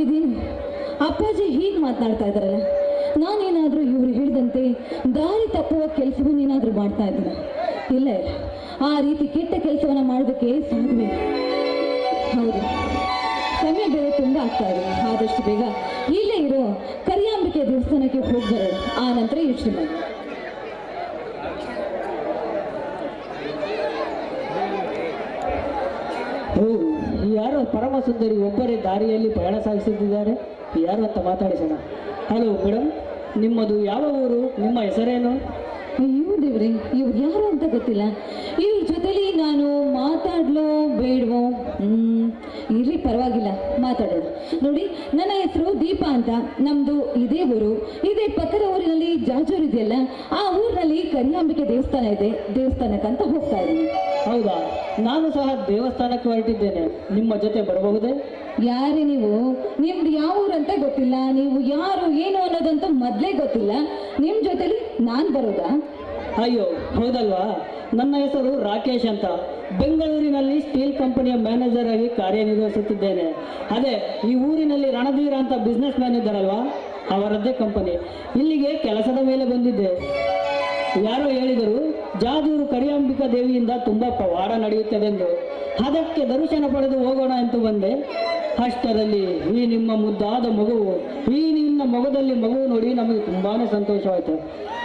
ಇದೇನು? ಅಪ್ಪಾಜಿ ಹೀಗೆ ಮಾತನಾಡ್ತಾ ಇದ್ದಾರಲ್ಲ? ನಾನೇನಾದರೂ ಇವರು ಹೇಳಿದಂತೆ ದಾರಿ ತಪ್ಪುವ ಕೆಲಸವನ್ನೇನಾದರೂ ಮಾಡ್ತಾ ಇದ್ದೀನ ಇಲ್ಲ ಆ ರೀತಿ ಕೆಟ್ಟ ಕೆಲಸವನ್ನ ಮಾಡೋದಕ್ಕೆ ಸಾಧ್ಯವೇ ಹೌದು. ಸಮಯ ಬೇರೆ ತುಂಬ ಆಗ್ತಾ ಇದೆ. ಆದಷ್ಟು ಬೇಗ ಇಲ್ಲೇ ಇರೋ ಕರಿಯಾಂಬಿಕೆ ದೇವಸ್ಥಾನಕ್ಕೆ ಹೋಗಿ ಬರೋಣ. ಆ ನಂತರ ಯೋಚನೆ ಮಾಡಿ ಓ ಯಾರೋ ಪರಮ ಸುಂದರಿ ಒಬ್ಬರೇ ದಾರಿಯಲ್ಲಿ ಪ್ರಯಾಣ ಸಾಗಿಸುತ್ತಿದ್ದಾರೆ. ಯಾರು ಅಂತ ಮಾತಾಡಿಸೋಣ. ಹಲೋ ಮೇಡಮ್ ನಿಮ್ಮದು ಯಾವ ಊರು? ನಿಮ್ಮ ಹೆಸರೇನು? ಅಯ್ಯೋ ದೇವ್ರೆ, ಇವ್ರು ಯಾರು ಅಂತ ಗೊತ್ತಿಲ್ಲ. ಇವ್ರ ಜೊತೆಲಿ ನಾನು ಮಾತಾಡ್ಲೋ ಬೇಡವೋ? ಹ್ಮ್, ಇರ್ಲಿ, ಪರವಾಗಿಲ್ಲ. ಮಾತಾಡೋಣ. ನೋಡಿ, ನನ್ನ ಹೆಸರು ದೀಪಾ ಅಂತ. ನಮ್ದು ಇದೇ ಊರು. ಇದೇ ಪಕ್ಕದ ಊರಿನಲ್ಲಿ ಜಾಜೂರು ಇದೆಯಲ್ಲ ಆ ಊರಿನಲ್ಲಿ ಕರಿಯಾಂಬಿಕೆ ದೇವಸ್ಥಾನ ಇದೆ. ದೇವಸ್ಥಾನಕ್ಕಂತ ಹೋಗ್ತಾ ನಾನು ಸಹ ದೇವಸ್ಥಾನಕ್ಕೆ ಹೊರಟಿದ್ದೇನೆ. ನಿಮ್ಮ ಜೊತೆ ಬರಬಹುದೇ? ಯಾರೇ ನೀವು ನಿಮ್ದು ಯಾವ ಊರಂತ ಗೊತ್ತಿಲ್ಲ ನೀವು ಯಾರು ಏನು ಅನ್ನೋದಂತೂ ಮೊದಲೇ ಗೊತ್ತಿಲ್ಲ. ನಿಮ್ಮ ಜೊತೆಲಿ ನಾನು ಬರೋದಾ? ಅಯ್ಯೋ ಹೌದಲ್ವಾ? ನನ್ನ ಹೆಸರು ರಾಕೇಶ್ ಅಂತ. ಬೆಂಗಳೂರಿನಲ್ಲಿ ಸ್ಟೀಲ್ ಕಂಪನಿಯ ಮ್ಯಾನೇಜರ್ ಆಗಿ ಕಾರ್ಯನಿರ್ವಹಿಸುತ್ತಿದ್ದೇನೆ. ಅದೇ ಈ ಊರಿನಲ್ಲಿ ರಣಧೀರ ಅಂತ ಬಿಸ್ನೆಸ್ ಮ್ಯಾನ್ ಇದ್ದಾರಲ್ವಾ? ಅವರದ್ದೇ ಕಂಪನಿ ಇಲ್ಲಿಗೆ ಕೆಲಸದ ಮೇಲೆ ಬಂದಿದ್ದೆ. ಯಾರೋ ಹೇಳಿದರು ಜಾದೂರು ಕರಿಯಾಂಬಿಕಾ ದೇವಿಯಿಂದ ತುಂಬ ಪವಾಡ ನಡೆಯುತ್ತದೆಂದು ಅದಕ್ಕೆ ದರ್ಶನ ಪಡೆದು ಹೋಗೋಣ ಅಂತ ಬಂದೆ. ಅಷ್ಟರಲ್ಲಿ ಈ ನಿಮ್ಮ ಮುದ್ದಾದ ಮಗುವು ಈ ನಿನ್ನ ಮಗದಲ್ಲಿ ಮಗು ನೋಡಿ ನಮಗೆ ತುಂಬಾನೇ ಸಂತೋಷವಾಯಿತು.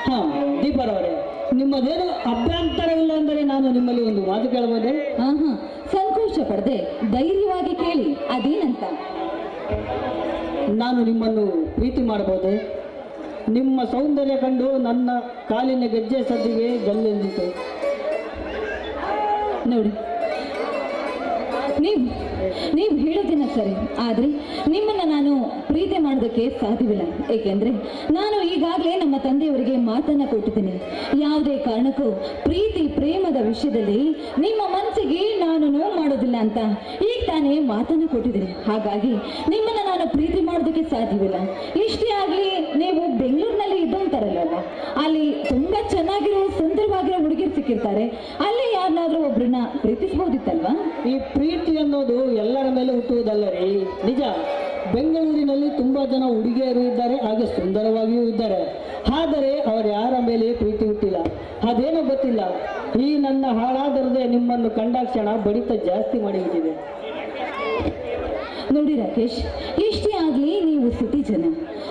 ಹಾ ದೀಪರವರೇ ನಿಮ್ಮದೇನು ಅಭ್ಯಂತರವಿಲ್ಲ ಅಂದರೆ ನಾನು ನಿಮ್ಮಲ್ಲಿ ಒಂದು ಮಾತು ಕೇಳಬಹುದೇ ಹಾ ಹಾ ಸಂಕೋಚ ಪಡದೆ. ಧೈರ್ಯವಾಗಿ ಕೇಳಿ ಅದೇನಂತ? ನಾನು ನಿಮ್ಮನ್ನು ಪ್ರೀತಿ ಮಾಡಬಹುದೇ? ನಿಮ್ಮ ಸೌಂದರ್ಯ ಕಂಡು ನನ್ನ ಕಾಲಿನ ಗೆಜ್ಜೆ ಸದ್ದಿಗೆ ಗಲ್ಲೆಂದಿತು. ನೋಡಿ. ನೀವು ನೀವು ಹೇಳೋದಿನ ಸರಿ. ಆದ್ರೆ ನಿಮ್ಮನ್ನ ನಾನು ಪ್ರೀತಿ ಮಾಡೋದಕ್ಕೆ ಸಾಧ್ಯವಿಲ್ಲ. ಏಕೆಂದ್ರೆ ನಾನು ಈಗಾಗಲೇ ನಮ್ಮ ತಂದೆಯವರಿಗೆ ಮಾತನ್ನ ಕೊಟ್ಟಿದ್ದೀನಿ. ಯಾವುದೇ ಕಾರಣಕ್ಕೂ ಪ್ರೀತಿ, ಪ್ರೇಮದ ವಿಷಯದಲ್ಲಿ ನಿಮ್ಮ ಮನಸ್ಸಿಗೆ ನಾನು ನೋವು ಮಾಡೋದಿಲ್ಲ ಅಂತ ಈಗ ತಾನೇ ಮಾತನ್ನ ಕೊಟ್ಟಿದ್ದೀನಿ. ಹಾಗಾಗಿ ನಿಮ್ಮನ್ನು ನಾನು ಪ್ರೀತಿ ಮಾಡೋದಕ್ಕೆ ಸಾಧ್ಯವಿಲ್ಲ. ಇಷ್ಟೇ ಆಗಲಿ ನೀವು ಬೆಂಗಳೂರಿನಲ್ಲಿ ಇದ್ದಂತಾರಲ್ಲ ಅಲ್ಲಿ ತುಂಬಾ ಚೆನ್ನಾಗಿರೋ ಸುಂದರವಾಗಿರೋ ಹುಡುಗಿರು ಸಿಕ್ಕಿರ್ತಾರೆ. ಅಲ್ಲಿ ಯಾರನ್ನಾದ್ರೂ ಒಬ್ರನ್ನ ಪ್ರೀತಿಸಬಹುದಿತ್ತಲ್ವಾ ಈ ಪ್ರೀತಿ ಅನ್ನೋದು ಎಲ್ಲರ ಮೇಲೆ ಹುಟ್ಟುವುದಲ್ಲ ರೀ ನಿಜ, ಬೆಂಗಳೂರಿನಲ್ಲಿ ತುಂಬಾ ಜನ ಹುಡುಗಿಯರು ಇದ್ದಾರೆ, ಹಾಗೆ ಸುಂದರವಾಗಿಯೂ ಇದ್ದಾರೆ. ಆದರೆ ಅವರು ಯಾರ ಮೇಲೆ ಪ್ರೀತಿ ಹುಟ್ಟಿಲ್ಲ? ಅದೇನೋ ಗೊತ್ತಿಲ್ಲ. ಈ ನನ್ನ ಹಾಳಾದರದೆ ನಿಮ್ಮನ್ನು ಕಂಡಾಕ್ಷಣ ಬಡಿತ ಜಾಸ್ತಿ ಮಾಡಿಬಿಟ್ಟಿದೆ. ನೋಡಿ ರಾಕೇಶ್ ಎಷ್ಟೇ ಆಗಲಿ ನೀವು ಸಿಟಿ ಜನ.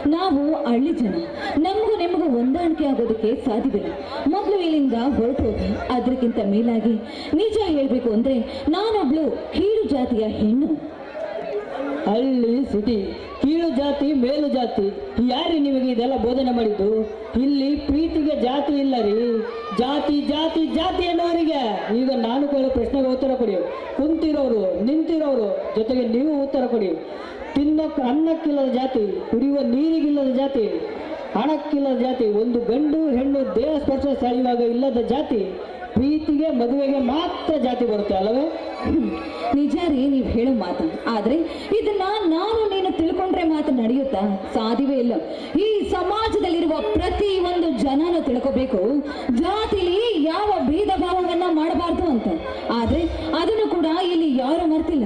ನಾವು ಹಳ್ಳಿ ಜನ. ನಮಗೂ ನಿಮಗೂ ಹೊಂದಾಣಿಕೆ ಆಗೋದಕ್ಕೆ ಸಾಧ್ಯವಿಲ್ಲ. ಮೊದಲು ಇಲ್ಲಿಂದ ಹೊರಟು ಹೋಗಿ ಅದಕ್ಕಿಂತ ಮೇಲಾಗಿ ನಿಜ ಹೇಳಬೇಕು ಅಂದರೆ ನಾನೊಬ್ಳು ಕೀಳು ಜಾತಿಯ ಹೆಣ್ಣು. ಹಳ್ಳಿ ಸಿಟಿ ಕೀಳು ಜಾತಿ, ಮೇಲು ಜಾತಿ. ಯಾರಿ ನಿಮಗೆ ಇದೆಲ್ಲ ಬೋಧನೆ ಮಾಡಿದ್ದು? ಇಲ್ಲಿ ಪ್ರೀತಿಗೆ ಜಾತಿ ಇಲ್ಲ ರೀ ಜಾತಿ ಜಾತಿ ಜಾತಿ ಅನ್ನೋರಿಗೆ ಈಗ ನಾನು ಕೇಳೋ ಪ್ರಶ್ನೆಗೆ ಉತ್ತರ ಕೊಡಿ. ಕುಂತಿರೋರು, ನಿಂತಿರೋರು ಜೊತೆಗೆ ನೀವು ಉತ್ತರ ಕೊಡಿ. ತಿನ್ನಕ್ಕೆ ಅನ್ನಕ್ಕಿಲ್ಲದ ಜಾತಿ, ಕುಡಿಯುವ ನೀರಿಗಿಲ್ಲದ ಜಾತಿ, ಹಣಕ್ಕಿಲ್ಲದ ಜಾತಿ, ಒಂದು ಗಂಡು, ಹೆಣ್ಣು, ದೇಹ ಸ್ಪರ್ಶ ಸಾಯುವಾಗ ಇಲ್ಲದ ಜಾತಿ, ಪ್ರೀತಿಗೆ ಮದುವೆಗೆ ಮಾತ್ರ ಜಾತಿ ಬರುತ್ತೆ ಅಲ್ಲವೇ. ನಿಜ ರೀ, ನೀವು ಹೇಳೋ ಮಾತು. ಆದ್ರೆ ಇದನ್ನ ನಾನು ನೀನು ತಿಳ್ಕೊಂಡ್ರೆ ಮಾತು ನಡೆಯುತ್ತಾ? ಸಾಧ್ಯವೇ ಇಲ್ಲ. ಈ ಸಮಾಜದಲ್ಲಿರುವ ಪ್ರತಿ ಒಂದು ಜನನು ತಿಳ್ಕೋಬೇಕು. ಜಾತಿಲಿ ಯಾವ ಭೇದ ಭಾವವನ್ನ ಮಾಡಬಾರ್ದು ಅಂತ. ಆದ್ರೆ ಅದನ್ನು ಕೂಡ ಇಲ್ಲಿ ಯಾರು ಮರ್ತಿಲ್ಲ.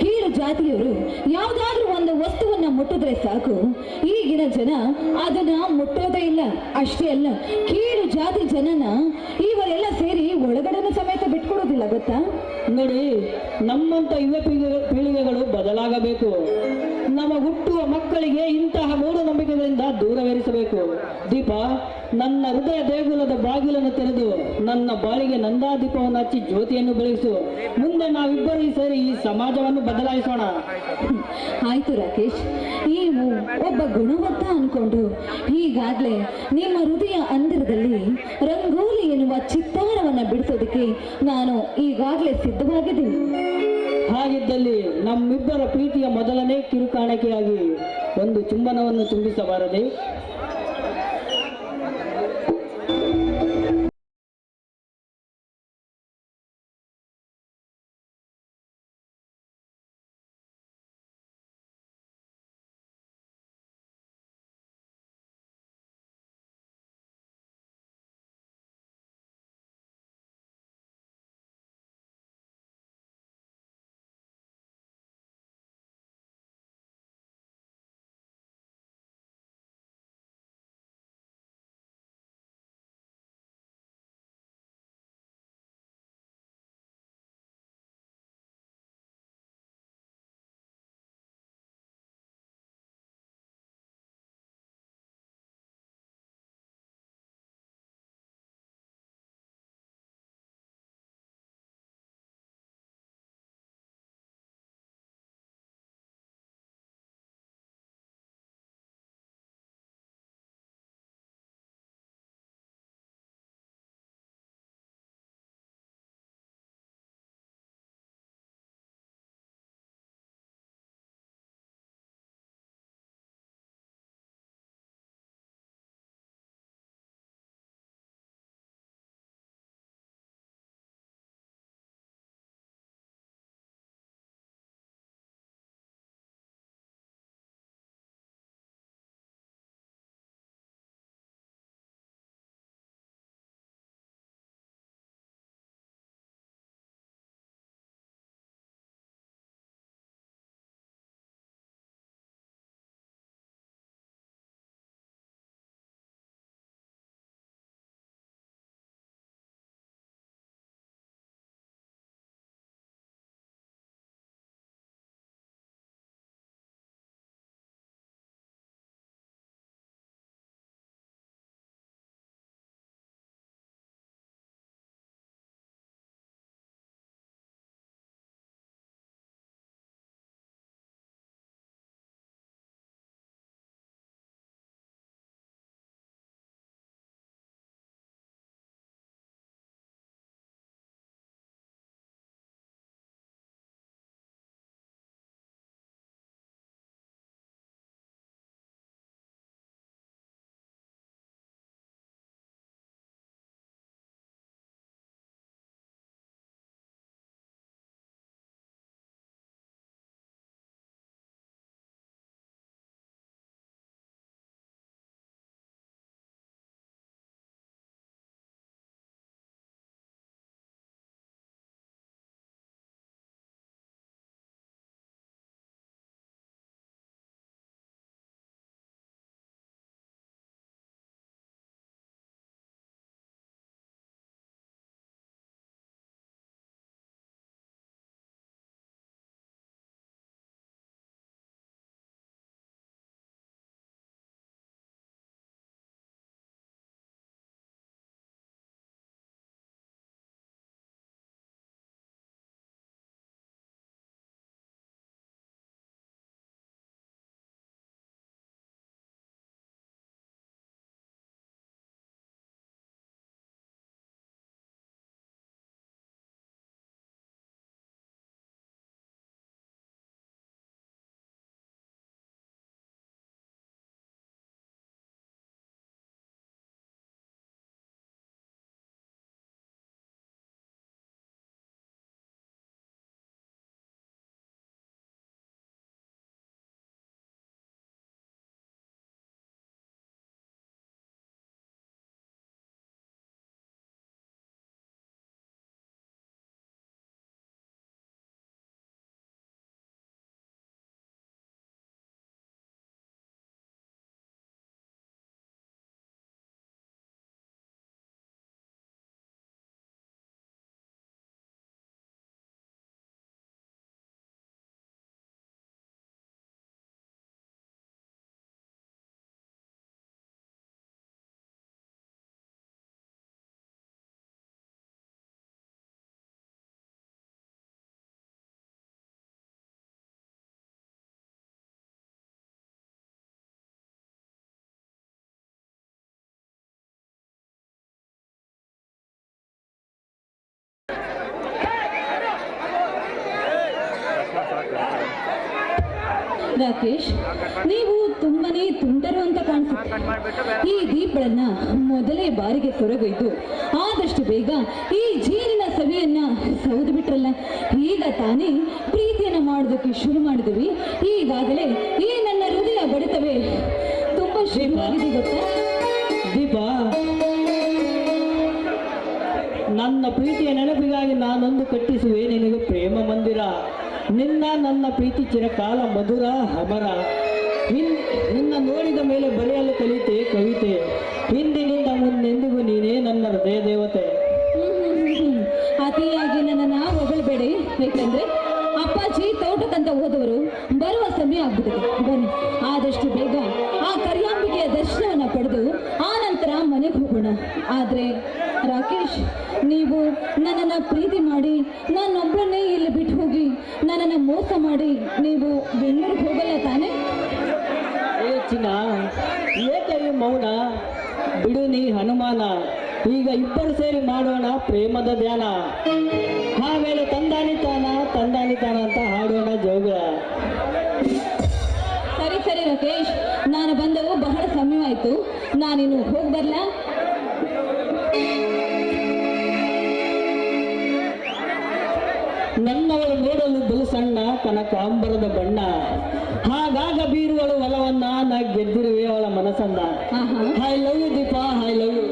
ಕೀಳು ಜಾತಿಯವರು ಯಾವುದಾದ್ರೂ ಒಂದು ವಸ್ತುವನ್ನ ಮುಟ್ಟಿದ್ರೆ ಸಾಕು. ಈಗಿನ ಜನ ಅದನ್ನ ಮುಟ್ಟೋದೇ ಇಲ್ಲ. ಅಷ್ಟೇ ಅಲ್ಲ, ಕೀಳು ಜಾತಿ ಜನನ ಇವರೆಲ್ಲ ಸೇರಿ ಒಳಗಡೆನ ಸಮೇತ ಬಿಟ್ಕೊಡೋದಿಲ್ಲ ಗೊತ್ತಾ? ನೋಡಿ ನಮ್ಮಂತ ಯುವ ಪೀಳಿಗೆ ಪೀಳಿಗೆಗಳು ಬದಲಾಗಬೇಕು. ನಮ್ಮ ಹುಟ್ಟುವ ಮಕ್ಕಳಿಗೆ ಇಂತಹ ಮೂಢನಂಬಿಕೆಗಳಿಂದ ದೂರವಿರಿಸಬೇಕು. ದೀಪ ನನ್ನ ಹೃದಯ ದೇಗುಲದ ಬಾಗಿಲನ್ನು ತೆರೆದು ನನ್ನ ಬಾಳಿಗೆ ನಂದಾ ದೀಪವನ್ನು ಹಚ್ಚಿ ಜ್ಯೋತಿಯನ್ನು ಬೆಳಗಿಸು. ಮುಂದೆ ನಾವಿಬ್ಬರೂ ಸೇರಿ ಈ ಸಮಾಜವನ್ನು ಬದಲಾಯಿಸೋಣ. ಆಯ್ತು ರಾಕೇಶ್ ನೀವು ಒಬ್ಬ ಗುಣವತ್ತ ಅನ್ಕೊಂಡು ಈಗಾಗಲೇ ನಿಮ್ಮ ಹೃದಯ ಅಂದಿರದಲ್ಲಿ ರಂಗೋಲಿ ಎನ್ನುವ ಚಿತ್ತಾರವನ್ನ ಬಿಡಿಸೋದಕ್ಕೆ ನಾನು ಈಗಾಗಲೇ ಸಿದ್ಧವಾಗಿದ್ದೀನಿ. ಹಾಗಿದ್ದಲ್ಲಿ ನಮ್ಮಿಬ್ಬರ ಪ್ರೀತಿಯ ಮೊದಲನೇ ಕಿರುಕಾಣಿಕೆಯಾಗಿ ಒಂದು ಚುಂಬನವನ್ನು ತುಂಬಿಸಬಾರದೆ? ರಾಕೇಶ್ ನೀವು ತುಂಬಾನೇ ತುಂಟರು ಅಂತ ಕಾಣಿಸುತ್ತೆ. ಈ ದೀಪಗಳನ್ನ ಮೊದಲೇ ಬಾರಿಗೆ ತೊರಗೊಯ್ದು ಆದಷ್ಟು ಬೇಗ ಈ ಜೀನಿನ ಸವಿಯನ್ನ ಸೌದು ಬಿಟ್ರಲ್ಲ ಈಗ ತಾನೇ ಪ್ರೀತಿಯನ್ನ ಮಾಡೋದಕ್ಕೆ ಶುರು ಮಾಡಿದ್ವಿ ಈಗಾಗಲೇ ಈ ನನ್ನ ಹೃದಯ ಬಡಿತವೇ ತುಂಬಾ ಶ್ರೀಮಾಗಿದೆ ಗೊತ್ತಾ? ದೀಪ. ನನ್ನ ಪ್ರೀತಿಯ ನೆನಪಿಗಾಗಿ ನಾನೊಂದು ಕಟ್ಟಿಸುವೆ ನಿನಗೆ ಪ್ರೇಮ ಮಂದಿರ. ನಿನ್ನ ನನ್ನ ಪ್ರೀತಿ ಚಿರಕಾಲ ಮಧುರ ಹಮರ. ಹಿನ್ ನಿನ್ನ ನೋಡಿದ ಮೇಲೆ ಬರೆಯಲು ಕಲಿತೆ ಕವಿತೆ. ಹಿಂದಿನಿಂದ ಮುಂದೆಂದಿಗೂ ನೀನೇ ನನ್ನ ಹೃದಯ ದೇವತೆ. ಅತಿಯಾಗಿ ನನ್ನನ್ನು ಹೊಗಳಬೇಡಿ. ಯಾಕಂದ್ರೆ ಅಪ್ಪಾಜಿ ತೋಟಕ್ಕಂತ ಹೋದವರು ಬರುವ ಸಮಯ ಆಗ್ಬಿಟ್ಟಿದೆ. ಬನ್ನಿ, ಆದಷ್ಟು ಬೇಗ ಆ ಕರಿಯಾಂಬಿಕೆಯ ದರ್ಶನವನ್ನ ಪಡೆದು ಆ ನಂತರ ಮನೆಗೆ ಹೋಗೋಣ. ಆದ್ರೆ ರಾಕೇಶ್ ನೀವು ನನ್ನನ್ನು ಪ್ರೀತಿ ಮಾಡಿ ನಾನೊಬ್ಬರನ್ನೇ ಇಲ್ಲಿ ಬಿಟ್ಟು ಹೋಗಿ ನನ್ನನ್ನು ಮೋಸ ಮಾಡಿ ನೀವು ಬೆಂಗಳೂರಿಗೆ ಹೋಗಲ್ಲ ತಾನೇ? ಏ ಚಿನ್ನ ಏಕೆ ಈ ಮೌನ? ಬಿಡು ನೀ ಹನುಮಾನ ಈಗ ಇಬ್ಬರು ಸೇರಿ ಮಾಡೋಣ ಪ್ರೇಮದ ಧ್ಯಾನ. ಆಮೇಲೆ ತಂದಾನಿತಾನ ತಂದಾನಿತಾನ ಅಂತ ಹಾಡೋಣ ಜೋಗ. ಸರಿ ಸರಿ ರಾಕೇಶ್ ನಾನು ಬಂದವು ಬಹಳ ಸಮಯ ಆಯ್ತು ನಾನಿನ್ನು ಹೋಗಿ ಬರ್ಲಾ? ನನ್ನವಳು ನೋಡಲು ಬಲು ಸಣ್ಣ ಕನಕಾಂಬರದ ಬಣ್ಣ. ಹಾಗಾಗ ಬೀರುವಳು ಒಲವನ್ನ ನಾ ಗೆದ್ದಿರುವೆ ಅವಳ ಮನಸ್ಸನ್ನ hi I love you Deepa I love you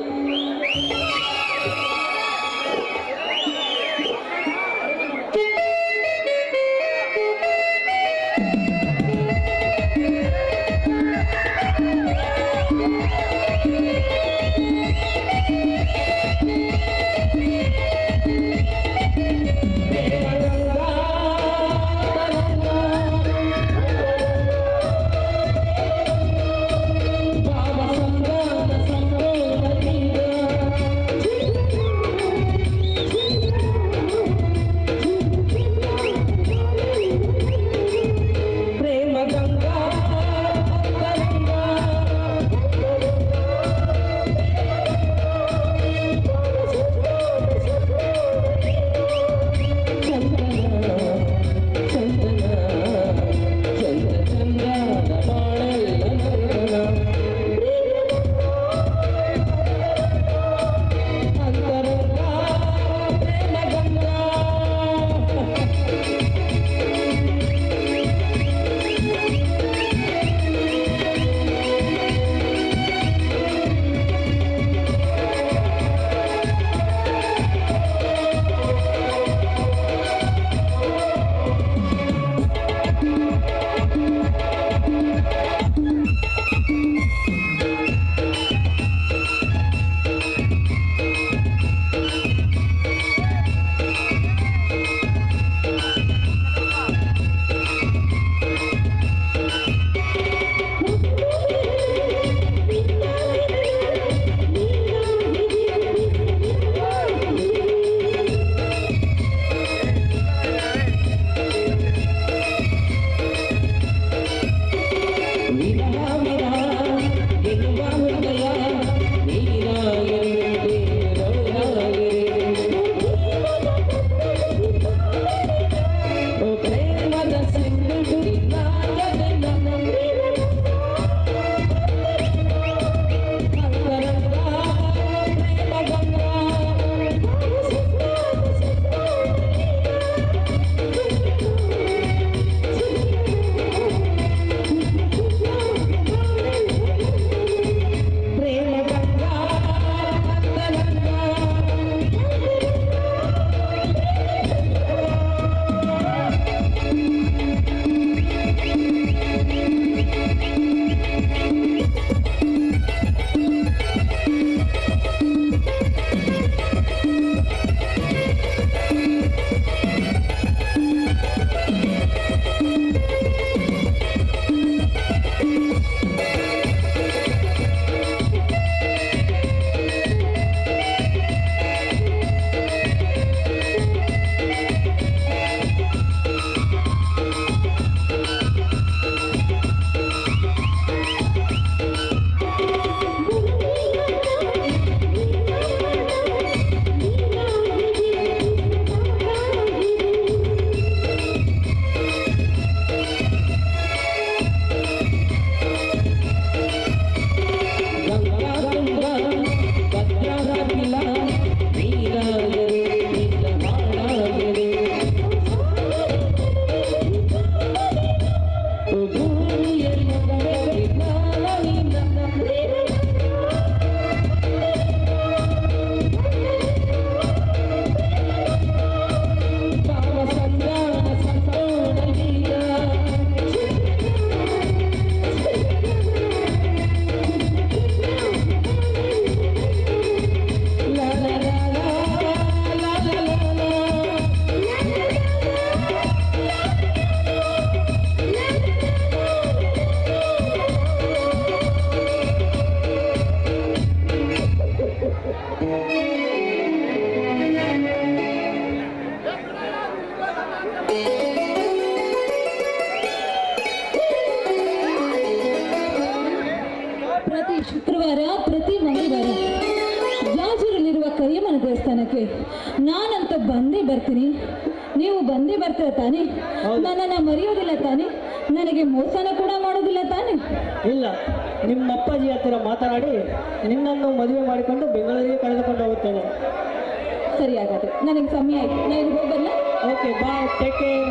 ಶುಕ್ರವಾರ ಪ್ರತಿ ಮಂಗಳವಾರ ಜಾಜೂರಲ್ಲಿರುವ ಕರಿಯಮ್ಮನ ದೇವಸ್ಥಾನಕ್ಕೆ ನಾನಂತ ಬಂದೇ ಬರ್ತೀನಿ. ನೀವು ಬಂದೇ ಬರ್ತೀರ ತಾನೆ? ನನ್ನನ್ನು ಮರೆಯೋದಿಲ್ಲ ತಾನೆ? ನನಗೆ ಮೋಸನ ಕೂಡ ಮಾಡೋದಿಲ್ಲ ತಾನೆ? ಇಲ್ಲ ನಿಮ್ಮ ಅಪ್ಪಾಜಿ ಹತ್ತಿರ ಮಾತನಾಡಿ ನಿನ್ನನ್ನು ಮದುವೆ ಮಾಡಿಕೊಂಡು ಬೆಂಗಳೂರಿಗೆ ಕಳೆದುಕೊಂಡು ಹೋಗುತ್ತೇನೆ. ಸರಿ ಹಾಗಾದ್ರೆ. ನನಗೆ ಸಮಯ ಆಯ್ತು. ನಾನು ಹೋಗಲ್ಲ ಓಕೆ ಬಾಯ್ ಟೇಕ್ ಕೇರ್